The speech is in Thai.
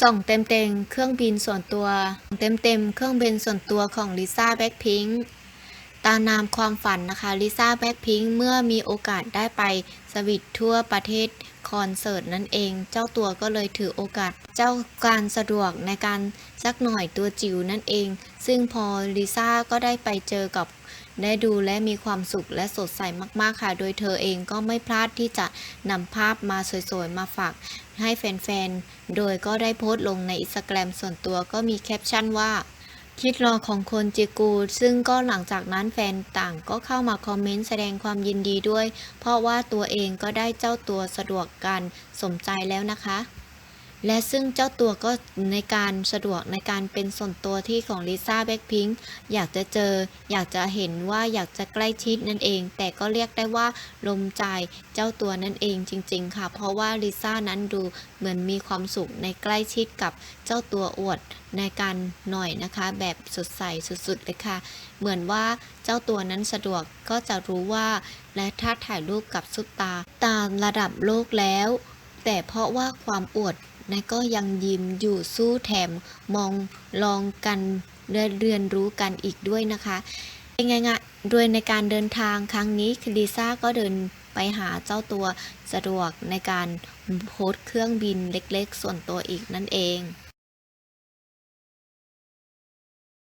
ส่องเต็มเต็มเครื่องบินส่วนตัว เต็มเต็มเครื่องบินส่วนตัวของลิซ่าแบ็คพิงค์ตามนามความฝันนะคะลิซ่าแบ็คพิงค์เมื่อมีโอกาสได้ไปสวิตทั่วประเทศคอนเสิร์ตนั่นเอง เจ้าตัวก็เลยถือโอกาสเจ้าการสะดวกในการสักหน่อยตัวจิ๋วนั่นเอง ซึ่งพอลิซ่าก็ได้ไปเจอกับ ได้ดูและมีความสุขและสดใสมากๆค่ะ โดยเธอเองก็ไม่พลาดที่จะนำภาพมาสวยๆ มาฝากให้แฟนๆ โดยก็ได้โพสต์ลงในอินสตาแกรมส่วนตัวก็มีแคปชั่นว่าคิดรอของคนเจกู ซึ่งก็หลังจากนั้นแฟนต่างก็เข้ามาคอมเมนต์แสดงความยินดีด้วย เพราะว่าตัวเองก็ได้เจ้าตัวสะดวกการสมใจแล้วนะคะ และซึ่งเจ้าตัวก็ในการสะดวกในการเป็นส่วนตัวที่ของลิซ่าแบ็คพิงค์อยากจะเจอ อยากจะเห็นว่าอยากจะใกล้ชิดนั่นเอง แต่ก็เรียกได้ว่าลมใจเจ้าตัวนั่นเองจริง ๆ ค่ะ เพราะว่าลิซ่านั้นดูเหมือนมีความสุขในใกล้ชิดกับเจ้าตัวอวดในการหน่อยนะคะ แบบสดใสสุดๆเลยค่ะ เหมือนว่าเจ้าตัวนั้นสะดวกก็จะรู้ว่า และถ้าถ่ายรูปกับซุปตา ตามระดับโลกแล้ว แต่เพราะว่าความอวด นายก็ยังยิ้มอยู่สู้แถมมองลองกันเรียนรู้กันอีกด้วยนะคะเป็นไงงะโดยในการเดินทางครั้งนี้คลิซ่าก็เดินไปหาเจ้าตัวสะดวกในการโพสเครื่องบินเล็กๆ ส่วนตัวอีกนั่นเอง